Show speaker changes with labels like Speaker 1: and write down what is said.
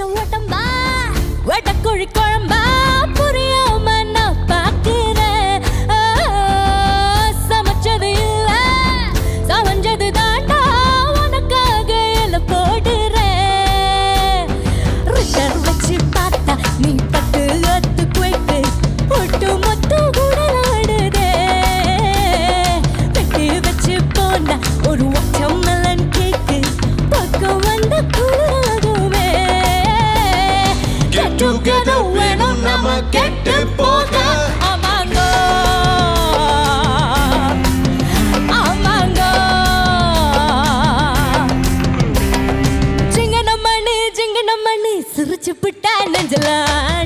Speaker 1: சின்ன ஓட்டம்பா? வெட்டக்குழி குழம்பா? புரியாம நான் பார்க்கிறேன். சமைச்சது இல்ல. சமைஞ்சது தாண்டா. உனக்காக எல்லாம் போடுறேன். ரிட்டர் வச்சு பார்த்தா நீ பட்டு அத்து குவைக்கு ஒட்டு மொத்த உடலாடுதே. வெட்டி வச்சு போன ஒரு ஒச்சம்
Speaker 2: Get together வேணும் நம்ம கெட்டு போக.
Speaker 1: சிரிச்சு புட்டா நெஞ்சலாண்டி